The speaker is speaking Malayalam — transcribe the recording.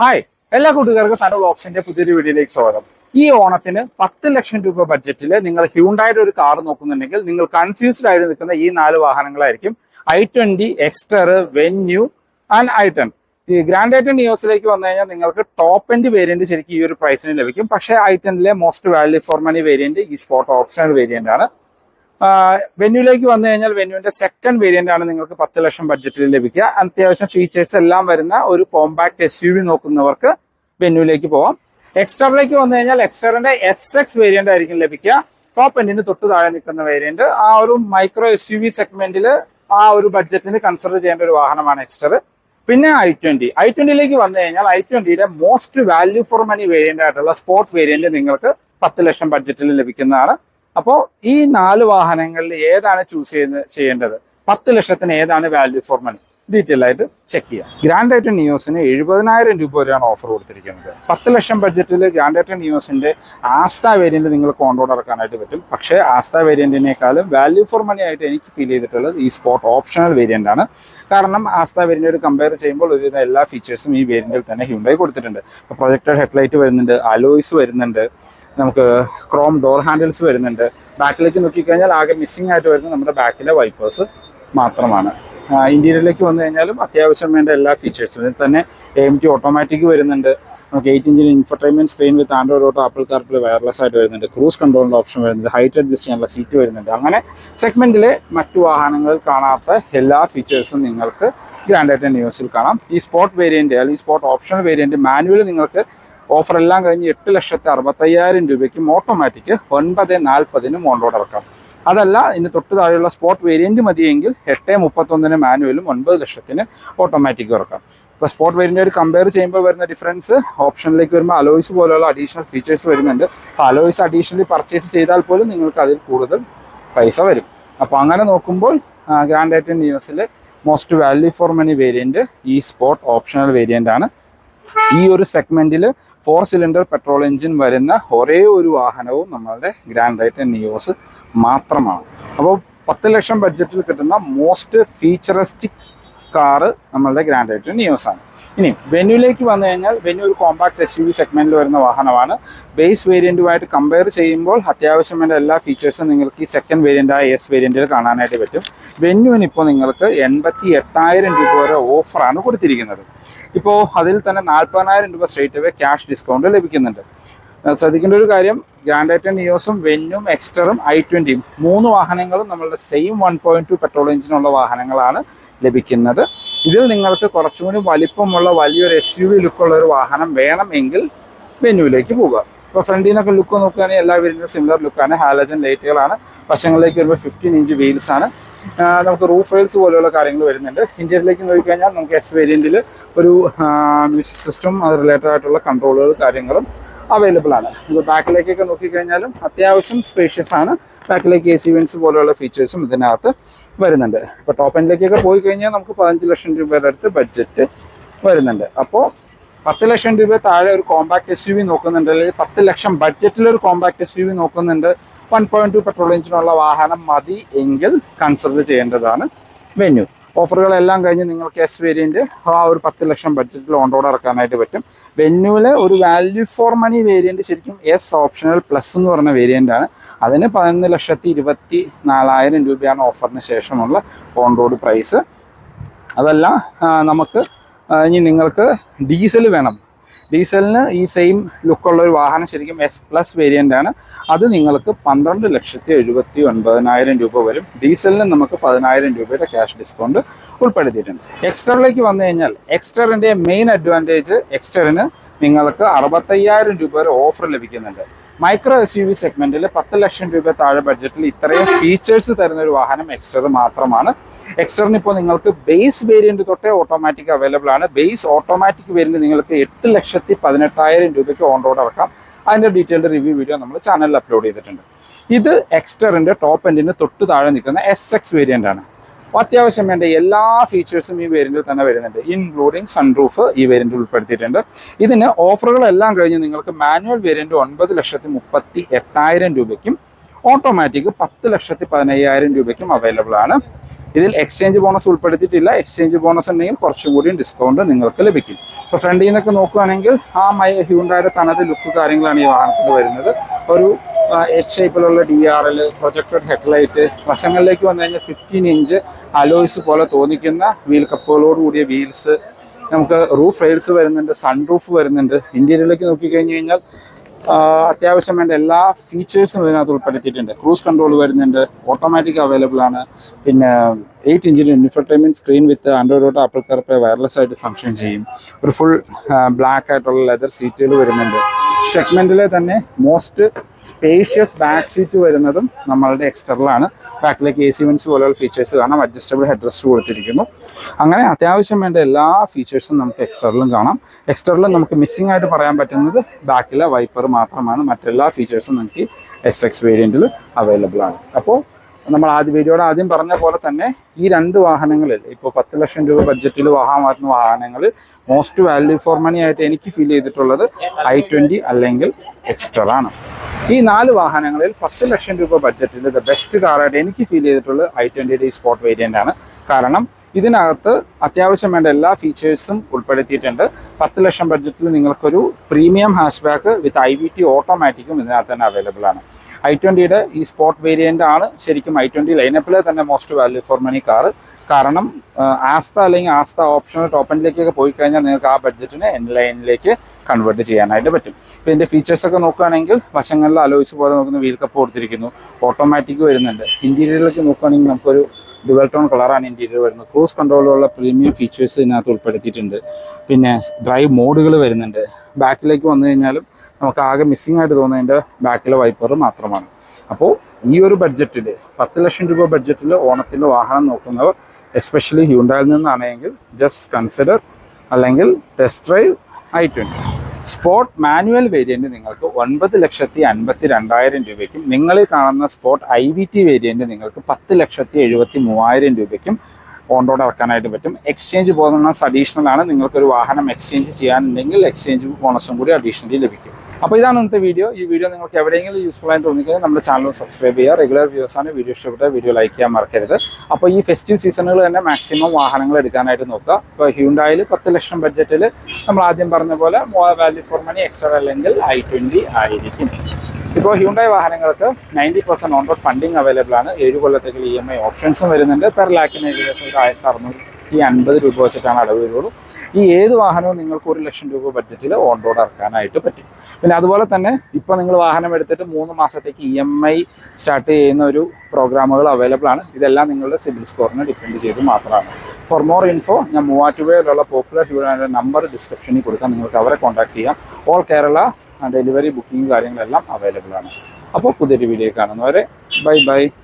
ഹായ് എല്ലാ കൂട്ടുകാർക്കും സാറോ ബ്ലോക്സിന്റെ പുതിയൊരു വീഡിയോയിലേക്ക് സ്വാഗതം. ഈ ഓണത്തിന് പത്ത് ലക്ഷം രൂപ ബഡ്ജറ്റിൽ നിങ്ങൾ ഹ്യൂണ്ടായുടെ ഒരു കാർ നോക്കുന്നുണ്ടെങ്കിൽ നിങ്ങൾ കൺഫ്യൂസ്ഡ് ആയിട്ട് നിൽക്കുന്ന ഈ നാല് വാഹനങ്ങളായിരിക്കും. I twenty Exter Venue and I ten ഈ ഗ്രാൻഡ് ഐറ്റൻ നിയോസിലേക്ക് വന്നു കഴിഞ്ഞാൽ നിങ്ങൾക്ക് ടോപ്പ് എൻഡ് വേരിയന്റ് ശരിക്കും ഈ ഒരു പ്രൈസിന് ലഭിക്കും. പക്ഷേ I ടെന്നിലെ most value for money variant ഈ സ്പോട്ട് ഓപ്ഷണൽ വേരിയന്റ് ആണ്. വെന്യൂലേക്ക് വന്നു കഴിഞ്ഞാൽ വെന്യൂവിന്റെ സെക്കൻഡ് വേരിയന്റ് ആണ് നിങ്ങൾക്ക് പത്ത് ലക്ഷം ബഡ്ജറ്റിൽ ലഭിക്കുക. അത്യാവശ്യം ഫീച്ചേഴ്സ് എല്ലാം വരുന്ന ഒരു കോമ്പാക്ട് എസ് യു വി നോക്കുന്നവർക്ക് വെന്യൂലേക്ക് പോവാം. എക്സ്റ്ററിലേക്ക് വന്നു കഴിഞ്ഞാൽ എക്സ്റ്ററിന്റെ എസ് എക്സ് വേരിയന്റ് ആയിരിക്കും ലഭിക്കുക. ടോപ്പ് എൻഡിന് തൊട്ട് താഴെ നിൽക്കുന്ന വേരിയന്റ് ആ ഒരു മൈക്രോ എസ് യു വി സെഗ്മെന്റിൽ ആ ഒരു ബഡ്ജറ്റിന് കൺസിഡർ ചെയ്യേണ്ട ഒരു വാഹനമാണ് എക്സ്റ്റർ പിന്നെ ഐ ട്വന്റി ഐ ട്വന്റിയിലേക്ക് വന്നു കഴിഞ്ഞാൽ I ട്വന്റിയുടെ most value for money variant ആയിട്ടുള്ള സ്പോർട്ട് വേരിയന്റ് നിങ്ങൾക്ക് പത്ത് ലക്ഷം ബഡ്ജറ്റിൽ ലഭിക്കുന്നതാണ്. അപ്പോൾ ഈ നാല് വാഹനങ്ങളിൽ ഏതാണ് ചൂസ് ചെയ്യുന്നത് ചെയ്യേണ്ടത്? പത്ത് ലക്ഷത്തിന് ഏതാണ് വാല്യൂ ഫോർ മണി ഡീറ്റെയിൽ ആയിട്ട് ചെക്ക് ചെയ്യാം. ഗ്രാൻഡ് ഐറ്റൻ നിയോസിന് എഴുപതിനായിരം രൂപ വരെയാണ് ഓഫർ കൊടുത്തിരിക്കുന്നത്. പത്ത് ലക്ഷം ബഡ്ജറ്റിൽ ഗ്രാൻഡ് ഐറ്റൻ നിയോസിന്റെ ആസ്ഥ വേരിയന്റ് നിങ്ങൾ കോൺട്രോൾ ഇറക്കാനായിട്ട് പറ്റും. പക്ഷേ ആസ്ഥ വേരിയന്റിനേക്കാളും വാല്യൂ ഫോർ മണി ആയിട്ട് എനിക്ക് ഫീൽ ചെയ്തിട്ടുള്ളത് ഈ സ്പോട്ട് ഓപ്ഷണൽ വേരിയന്റ് ആണ്. കാരണം ആസ്ഥ വേരിയന്റ് കമ്പയർ ചെയ്യുമ്പോൾ ഒരുവിധ എല്ലാ ഫീച്ചേഴ്സും ഈ വേരിയന്റിൽ തന്നെ ഹ്യൂണ്ടായി കൊടുത്തിട്ടുണ്ട്. പ്രൊജക്ടഡ് ഹെഡ്ലൈറ്റ് വരുന്നുണ്ട് അലോയ്സ് വരുന്നുണ്ട്. നമുക്ക് ക്രോം ഡോർ ഹാൻഡിൽസ് വരുന്നുണ്ട്. ബാക്കിലേക്ക് നോക്കിക്കഴിഞ്ഞാൽ ആകെ മിസ്സിംഗ് ആയിട്ട് വരുന്നത് നമ്മുടെ ബാക്കിലെ വൈപ്പേഴ്സ് മാത്രമാണ്. ഇന്റീരിയറിലേക്ക് വന്നു കഴിഞ്ഞാലും അത്യാവശ്യം വേണ്ട എല്ലാ ഫീച്ചേഴ്സും ഇതിൽ തന്നെ എം ടി ഓട്ടോമാറ്റിക് വരുന്നുണ്ട്. നമുക്ക് eight ഇഞ്ചിന് infotainment screen with Android Auto Apple കാർപ്പിൽ wireless ആയിട്ട് വരുന്നുണ്ട്. ക്രൂസ് കൺട്രോളിന്റെ ഓപ്ഷൻ വരുന്നുണ്ട്. ഹൈറ്റ് അഡ്ജസ്റ്റ് ചെയ്യാനുള്ള സീറ്റ് വരുന്നുണ്ട്. അങ്ങനെ സെഗ്മെന്റിലെ മറ്റു വാഹനങ്ങളിൽ കാണാത്ത എല്ലാ ഫീച്ചേഴ്സും നിങ്ങൾക്ക് ഗ്രാൻഡ് ഐറ്റൻ ന്യൂസിൽ കാണാം. ഈ സ്പോട്ട് വേരിയന്റ് അല്ലെങ്കിൽ സ്പോട്ട് ഓപ്ഷണൽ വേരിയന്റ് മാനുവൽ നിങ്ങൾക്ക് ഓഫർ എല്ലാം കഴിഞ്ഞ് എട്ട് ലക്ഷത്തി അറുപത്തയ്യായിരം രൂപയ്ക്കും ഓട്ടോമാറ്റിക് ഒൻപത് നാൽപ്പതിനും ഓൺറോഡ് ഇറക്കാം. അതല്ല ഇനി തൊട്ട് താഴെയുള്ള സ്പോർട്ട് വേരിയന്റ് മതിയെങ്കിൽ എട്ട് മുപ്പത്തൊന്നിന് മാനുവലും ഒൻപത് ലക്ഷത്തിന് ഓട്ടോമാറ്റിക് ഇറക്കാം. ഇപ്പോൾ സ്പോർട്ട് വേരിയന്റ് കമ്പയർ ചെയ്യുമ്പോൾ വരുന്ന ഡിഫറൻസ് ഓപ്ഷനിലേക്ക് വരുമ്പോൾ അലോയ്സ് പോലെയുള്ള അഡീഷണൽ ഫീച്ചേഴ്സ് വരുന്നുണ്ട്. അപ്പോൾ അലോയ്സ് അഡീഷണലി പർച്ചേസ് ചെയ്താൽ പോലും നിങ്ങൾക്ക് അതിൽ കൂടുതൽ പൈസ വരും. അപ്പോൾ അങ്ങനെ നോക്കുമ്പോൾ Grand I ten ന്യൂസിലെ most value for money variant ഈ സ്പോർട്ട് ഓപ്ഷണൽ വേരിയന്റ് ആണ്. ഈ ഒരു സെഗ്മെന്റിൽ ഫോർ സിലിണ്ടർ പെട്രോൾ എഞ്ചിൻ വരുന്ന ഒരേ ഒരു വാഹനവും നമ്മളുടെ ഗ്രാൻഡ് ഐറ്റൻ നിയോസ് മാത്രമാണ്. അപ്പോൾ പത്ത് ലക്ഷം ബഡ്ജറ്റിൽ കിട്ടുന്ന മോസ്റ്റ് ഫീച്ചറിസ്റ്റിക് കാറ് നമ്മളുടെ ഗ്രാൻഡ് ഐറ്റൻ നിയോസ് ആണ്. ഇനി വെന്യൂലേക്ക് വന്നു കഴിഞ്ഞാൽ വെന്യൂ ഒരു കോമ്പാക്ട് എസ് യു വി സെഗ്മെന്റിൽ വരുന്ന വാഹനമാണ്. ബേസ് വേരിയന്റുമായിട്ട് കമ്പയർ ചെയ്യുമ്പോൾ അത്യാവശ്യം വേണ്ട എല്ലാ ഫീച്ചേഴ്സും നിങ്ങൾക്ക് ഈ സെക്കൻഡ് വേരിയന്റായ എസ് വേരിയന്റിൽ കാണാനായിട്ട് പറ്റും. വെന്യൂവിന് ഇപ്പോൾ നിങ്ങൾക്ക് എൺപത്തി എട്ടായിരം രൂപ വരെ ഓഫറാണ് കൊടുത്തിരിക്കുന്നത്. ഇപ്പോൾ അതിൽ തന്നെ നാൽപ്പതിനായിരം രൂപ സ്ട്രേറ്റ് അവേ ക്യാഷ് ഡിസ്കൗണ്ട് ലഭിക്കുന്നുണ്ട്. ശ്രദ്ധിക്കേണ്ട ഒരു കാര്യം ഗ്രാൻഡ് ഐറ്റൻ നിയോസും വെന്നും എക്സ്റ്ററും ഐ ട്വന്റിയും മൂന്ന് വാഹനങ്ങളും നമ്മളുടെ same one point two petrol എഞ്ചിനുള്ള വാഹനങ്ങളാണ് ലഭിക്കുന്നത്. ഇതിൽ നിങ്ങൾക്ക് കുറച്ചുകൂടി വലിപ്പമുള്ള വലിയൊരു എസ് യു വി ലുക്കുള്ള ഒരു വാഹനം വേണമെങ്കിൽ വെന്യൂവിലേക്ക് പോവുക. ഇപ്പോൾ ഫ്രണ്ടിൽ നിന്നൊക്കെ ലുക്ക് നോക്കുകയാണെങ്കിൽ എല്ലാ വീടിനും സിമിലർ ലുക്കാണ് ഹാലജൻ ലൈറ്റുകളാണ് വശങ്ങളിലേക്ക് വരുമ്പോൾ ഫിഫ്റ്റീൻ ഇഞ്ച് വീൽസ് ആണ്. നമുക്ക് റൂഫ് റെയിൽസ് പോലെയുള്ള കാര്യങ്ങൾ വരുന്നുണ്ട്. ഇന്ത്യയിലേക്ക് നോക്കിക്കഴിഞ്ഞാൽ നമുക്ക് എസ് വേരിയന്റിൽ ഒരു മ്യൂസിക് സിസ്റ്റം അത് റിലേറ്റഡ് ആയിട്ടുള്ള കൺട്രോളുകൾ കാര്യങ്ങളും അവൈലബിൾ ആണ്. ഇത് ബാക്കിലേക്കൊക്കെ നോക്കിക്കഴിഞ്ഞാലും അത്യാവശ്യം സ്പേഷ്യസ് ആണ്. ബാക്കിലേക്ക് എ സി വെൻസ് പോലെയുള്ള ഫീച്ചേഴ്സും ഇതിനകത്ത് വരുന്നുണ്ട്. ഇപ്പോൾ ടോപ്പ് എൻഡിലേക്കൊക്കെ പോയി കഴിഞ്ഞാൽ നമുക്ക് പതിനഞ്ച് ലക്ഷം രൂപയുടെ അടുത്ത് ബഡ്ജറ്റ് വരുന്നുണ്ട്. അപ്പോൾ പത്ത് ലക്ഷം രൂപ താഴെ ഒരു കോമ്പാക്ട് എസ് യു വി നോക്കുന്നുണ്ട്. അല്ലെങ്കിൽ പത്ത് ലക്ഷം ബഡ്ജറ്റിൽ ഒരു കോമ്പാക്ട് എസ് യു വി നോക്കുന്നുണ്ട്. വൺ പോയിന്റ് ടു പെട്രോൾ എഞ്ചിനുള്ള വാഹനം മതി എങ്കിൽ കൺസിഡർ ചെയ്യേണ്ടതാണ് വെന്യൂ ഓഫറുകളെല്ലാം കഴിഞ്ഞ് നിങ്ങൾക്ക് എസ് വേരിയന്റ് ആ ഒരു പത്ത് ലക്ഷം ബഡ്ജറ്റിൽ ഓൺ റോഡ് ഇറക്കാനായിട്ട് പറ്റും. വെന്യൂവിലെ ഒരു വാല്യൂ ഫോർ മണി വേരിയന്റ് ശരിക്കും എസ് ഓപ്ഷണൽ പ്ലസ് എന്ന് പറഞ്ഞ വേരിയന്റ് ആണ്. അതിന് പതിനൊന്ന് ലക്ഷത്തി ഇരുപത്തി നാലായിരം രൂപയാണ് ഓഫറിന് ശേഷമുള്ള ഓൺ റോഡ് പ്രൈസ് അതല്ല നമുക്ക് ഇനി നിങ്ങൾക്ക് ഡീസൽ വേണം. ഡീസലിന് ഈ സെയിം ലുക്കുള്ള ഒരു വാഹനം ശരിക്കും എസ് പ്ലസ് വേരിയന്റ് ആണ്. അത് നിങ്ങൾക്ക് പന്ത്രണ്ട് ലക്ഷത്തി എഴുപത്തി ഒൻപതിനായിരം രൂപ വരും. ഡീസലിന് നമുക്ക് പതിനായിരം രൂപയുടെ ക്യാഷ് ഡിസ്കൗണ്ട് ഉൾപ്പെടുത്തിയിട്ടുണ്ട്. എക്സ്റ്ററിലേക്ക് വന്നു കഴിഞ്ഞാൽ എക്സ്റ്ററിന്റെ മെയിൻ അഡ്വാന്റേജ് എക്സ്റ്ററിന് നിങ്ങൾക്ക് അറുപത്തയ്യായിരം രൂപ വരെ ഓഫർ ലഭിക്കുന്നുണ്ട്. മൈക്രോ എസ് യു വി സെഗ്മെന്റിൽ പത്ത് ലക്ഷം രൂപ താഴെ ബഡ്ജറ്റിൽ ഇത്രയും ഫീച്ചേഴ്സ് തരുന്ന ഒരു വാഹനം എക്സ്റ്റർ മാത്രമാണ്. എക്സ്റ്ററിന് ഇപ്പോൾ നിങ്ങൾക്ക് ബേസ് വേരിയന്റ് തൊട്ടേ ഓട്ടോമാറ്റിക് അവൈലബിൾ ആണ്. ബേസ് ഓട്ടോമാറ്റിക് വേരിയന്റ് നിങ്ങൾക്ക് എട്ട് ലക്ഷത്തി പതിനെട്ടായിരം രൂപയ്ക്ക് ഓൺ റോഡ് ഇറക്കാം. അതിന്റെ ഡീറ്റെയിൽഡ് റിവ്യൂ വീഡിയോ നമ്മൾ ചാനലിൽ അപ്ലോഡ് ചെയ്തിട്ടുണ്ട്. ഇത് എക്സ്റ്ററിന്റെ ടോപ്പ് എൻഡിന് തൊട്ട് താഴെ നിൽക്കുന്ന എസ് എക്സ് വേരിയന്റ് ആണ്. അത്യാവശ്യം വേണ്ട എല്ലാ ഫീച്ചേഴ്സും ഈ വേരിയന്റിൽ തന്നെ വരുന്നുണ്ട്. ഇൻക്ലൂഡിങ് സൺറൂഫ് ഈ വേരിയന്റിൽ ഉൾപ്പെടുത്തിയിട്ടുണ്ട്. ഇതിന് ഓഫറുകളെല്ലാം കഴിഞ്ഞ് നിങ്ങൾക്ക് മാനുവൽ വേരിയന്റ് ഒൻപത് ലക്ഷത്തി മുപ്പത്തി എട്ടായിരം രൂപയ്ക്കും ഓട്ടോമാറ്റിക് പത്ത് ലക്ഷത്തി പതിനയ്യായിരം രൂപയ്ക്കും അവൈലബിൾ ആണ്. ഇതിൽ എക്സ്ചേഞ്ച് ബോണസ് ഉൾപ്പെടുത്തിയിട്ടില്ല. എക്സ്ചേഞ്ച് ബോണസ് ഉണ്ടെങ്കിൽ കുറച്ചും കൂടി ഡിസ്കൗണ്ട് നിങ്ങൾക്ക് ലഭിക്കും. ഇപ്പോൾ ഫ്രണ്ടിൽ നിന്നൊക്കെ നോക്കുകയാണെങ്കിൽ ആ മൈ ഹ്യൂണ്ടായുടെ തനത് ലുക്ക് കാര്യങ്ങളാണ് ഈ വാഹനത്തിൽ വരുന്നത്. ഒരു എച്ച് ഷേപ്പിലുള്ള D R L projected headlight വശങ്ങളിലേക്ക് വന്നു കഴിഞ്ഞാൽ ഫിഫ്റ്റീൻ ഇഞ്ച് അലോയ്സ് പോലെ തോന്നിക്കുന്ന വീൽ കപ്പുകളോട് കൂടിയ വീൽസ് നമുക്ക് റൂഫ് റെയിൽസ് വരുന്നുണ്ട് സൺ റൂഫ് വരുന്നുണ്ട് ഇന്റീരിയറിലേക്ക് നോക്കിക്കഴിഞ്ഞ് കഴിഞ്ഞാൽ അത്യാവശ്യം വേണ്ട എല്ലാ ഫീച്ചേഴ്സും ഇതിനകത്ത് ഉൾപ്പെടുത്തിയിട്ടുണ്ട്. ക്രൂസ് കൺട്രോൾ വരുന്നുണ്ട് ഓട്ടോമാറ്റിക് അവൈലബിൾ ആണ്. പിന്നെ eight ഇഞ്ചിന്റെ infotainment screen with Android Apple CarPlay wireless ആയിട്ട് ഫംഗ്ഷൻ ചെയ്യും. ഒരു ഫുൾ ബ്ലാക്ക് ആയിട്ടുള്ള ലെതർ സീറ്റുകൾ വരുന്നുണ്ട്. സെഗ്മെന്റിലെ തന്നെ മോസ്റ്റ് സ്പേഷ്യസ് ബാക്ക് സീറ്റ് വരുന്നതും നമ്മളുടെ എക്സ്റ്ററിലാണ് ബാക്കിലേക്ക് എ സി വൺസ് പോലെയുള്ള ഫീച്ചേഴ്സ് കാണാം. അഡ്ജസ്റ്റബിൾ ഹെഡ് റെസ്റ്റ് കൊടുത്തിരിക്കുന്നു. അങ്ങനെ അത്യാവശ്യം വേണ്ട എല്ലാ ഫീച്ചേഴ്സും നമുക്ക് എക്സ്റ്ററിലും കാണാം. എക്സ്റ്ററിലും നമുക്ക് മിസ്സിംഗ് ആയിട്ട് പറയാൻ പറ്റുന്നത് ബാക്കിലെ വൈപ്പർ മാത്രമാണ്. മറ്റെല്ലാ ഫീച്ചേഴ്സും നമുക്ക് എസ് എക്സ് വേരിയന്റിൽ അവൈലബിൾ ആണ്. അപ്പോൾ നമ്മൾ ആദ്യ വീഡിയോയുടെ ആദ്യം പറഞ്ഞ പോലെ തന്നെ ഈ രണ്ട് വാഹനങ്ങളിൽ ഇപ്പോൾ പത്ത് ലക്ഷം രൂപ ബഡ്ജറ്റിൽ വാഹനം മാറ്റുന്ന വാഹനങ്ങൾ മോസ്റ്റ് വാല്യൂ ഫോർ മണി ആയിട്ട് എനിക്ക് ഫീൽ ചെയ്തിട്ടുള്ളത് ഐ ട്വന്റി അല്ലെങ്കിൽ എക്സ്റ്റർ ആണ് ഈ നാല് വാഹനങ്ങളിൽ പത്ത് ലക്ഷം രൂപ ബഡ്ജറ്റിൽ ദ ബെസ്റ്റ് കാറായിട്ട് എനിക്ക് ഫീൽ ചെയ്തിട്ടുള്ളത് ഐ ട്വന്റിയുടെ ഈ സ്പോട്ട് വേരിയന്റ് ആണ്. കാരണം ഇതിനകത്ത് അത്യാവശ്യം വേണ്ട എല്ലാ ഫീച്ചേഴ്സും ഉൾപ്പെടുത്തിയിട്ടുണ്ട്. പത്ത് ലക്ഷം ബഡ്ജറ്റിൽ നിങ്ങൾക്കൊരു premium hatchback with I V T ഓട്ടോമാറ്റിക്കും ഇതിനകത്ത് തന്നെ അവൈലബിൾ ആണ്. ഐ ട്വന്റിയുടെ ഈ സ്പോർട്ട് വേരിയന്റ് ആണ് ശരിക്കും ഐ ട്വന്റി ലൈനപ്പിലെ തന്നെ most value for money car കാരണം ആസ്ത അല്ലെങ്കിൽ ആസ്ത ഓപ്ഷണൽ ടോപ്പ് എൻഡിലേക്കൊക്കെ പോയി കഴിഞ്ഞാൽ നിങ്ങൾക്ക് ആ ബഡ്ജറ്റിനെ എൻ ലൈനിലേക്ക് കൺവേർട്ട് ചെയ്യാനായിട്ട് പറ്റും. ഇപ്പോൾ ഇതിന്റെ ഫീച്ചേഴ്സൊക്കെ നോക്കുകയാണെങ്കിൽ വശങ്ങളിൽ ആലോചിച്ച് പോലെ നോക്കുന്ന വീൽ കപ്പ് കൊടുത്തിരിക്കുന്നു. ഓട്ടോമാറ്റിക് വരുന്നുണ്ട്. ഇന്റീരിയറിലേക്ക് നോക്കുകയാണെങ്കിൽ നമുക്കൊരു ഡുവൽ ടോൺ കളറാണ് ഇന്റീരിയർ വരുന്നത് ക്രൂസ് കൺട്രോളുള്ള പ്രീമിയം ഫീച്ചേഴ്സ് ഇതിനകത്ത് ഉൾപ്പെടുത്തിയിട്ടുണ്ട്. പിന്നെ ഡ്രൈവ് മോഡുകൾ വരുന്നുണ്ട്. ബാക്കിലേക്ക് വന്നു കഴിഞ്ഞാലും നമുക്ക് ആകെ മിസ്സിംഗ് ആയിട്ട് തോന്നുന്നതിന്റെ ബാക്കിലെ വൈപ്പർ മാത്രമാണ്. അപ്പോൾ ഈ ഒരു ബഡ്ജറ്റിൽ പത്ത് ലക്ഷം രൂപ ബഡ്ജറ്റിൽ ഓണത്തിന്റെ വാഹനം നോക്കുന്നവർ എസ്പെഷ്യലി ഹ്യൂണ്ടായിൽ നിന്നാണെങ്കിൽ ജസ്റ്റ് കൺസിഡർ അല്ലെങ്കിൽ test drive I twenty sport manual variant നിങ്ങൾക്ക് ഒൻപത് ലക്ഷത്തി അൻപത്തി രണ്ടായിരം രൂപയ്ക്കും നിങ്ങൾ കാണുന്ന sport I V T variant നിങ്ങൾക്ക് പത്ത് ലക്ഷത്തി എഴുപത്തി മൂവായിരം രൂപയ്ക്കും ഓൺ ഇറക്കാനായിട്ട് പറ്റും. എക്സ്ചേഞ്ച് ബോണസ് അഡീഷണൽ ആണ്. നിങ്ങൾക്കൊരു വാഹനം എക്സ്ചേഞ്ച് ചെയ്യാനുണ്ടെങ്കിൽ എക്സ്ചേഞ്ച് ബോണസും കൂടി അഡീഷണലി ലഭിക്കും. അപ്പോൾ ഇതാണ് ഇന്നത്തെ വീഡിയോ ഈ വീഡിയോ നിങ്ങൾക്ക് എവിടെയെങ്കിലും യൂസ്ഫുൾ ആയി തോന്നിക്കുക നമ്മുടെ ചാനൽ സബ്സ്ക്രൈബ് ചെയ്യുക. റെഗുലർ വ്യൂസ് ആണ്. വീഡിയോ ഇഷ്ടപ്പെട്ട വീഡിയോ ലൈക്ക് ചെയ്യാൻ മറക്കരുത്. അപ്പോൾ ഈ ഫെസ്റ്റീവ് സീസണുകൾ തന്നെ മാക്സിമം വാഹനങ്ങൾ എടുക്കാനായിട്ട് നോക്കുക. ഇപ്പോൾ ഹ്യൂണ്ടായിൽ പത്ത് ലക്ഷം ബഡ്ജറ്റിൽ നമ്മൾ ആദ്യം പറഞ്ഞ പോലെ വാല്യൂ ഫോർ മണി എക്സ്ട്രാ അല്ലെങ്കിൽ ഐ ട്വന്റി ആയിരിക്കും. ഇപ്പോൾ ഹ്യൂണ്ടായി വാഹനങ്ങൾക്ക് ninety percent on road funding available ആണ്. ഏഴ് കൊല്ലത്തേക്ക് ഇ എം ഐ ഓപ്ഷൻസും വരുന്നുണ്ട്. പെർ ലാക്കിന് ഏകദേശം ആയിരത്തി അറുന്നൂറ്റി അൻപത് രൂപ വെച്ചിട്ടാണ് അടവ് വരുള്ളൂ. ഈ ഏത് വാഹനവും നിങ്ങൾക്ക് ഒരു ലക്ഷം രൂപ ബഡ്ജറ്റിൽ ഓൺ റോഡ് ഇറക്കാനായിട്ട് പറ്റും. പിന്നെ അതുപോലെ തന്നെ ഇപ്പോൾ നിങ്ങൾ വാഹനം എടുത്തിട്ട് മൂന്ന് മാസത്തേക്ക് ഇ എം ഐ സ്റ്റാർട്ട് ചെയ്യുന്ന ഒരു പ്രോഗ്രാമുകൾ അവൈലബിൾ ആണ്. ഇതെല്ലാം നിങ്ങളുടെ സിബിൽ സ്കോറിനെ ഡിപ്പെൻഡ് ചെയ്ത് മാത്രമാണ്. ഫോർ മോർ ഇൻഫോ ഞാൻ മൂവാറ്റുപുഴയിലുള്ള പോപ്പുലർ ഹ്യൂഡാന്റെ നമ്പർ ഡിസ്ക്രിപ്ഷനിൽ കൊടുക്കാം. നിങ്ങൾക്ക് അവരെ കോൺടാക്ട് ചെയ്യാം. ഓൾ കേരള ഡെലിവറി ബുക്കിംഗ് കാര്യങ്ങളെല്ലാം അവൈലബിൾ ആണ്. അപ്പോൾ പുതിയൊരു വീഡിയോ കാണുന്നവരെ ബൈ ബൈ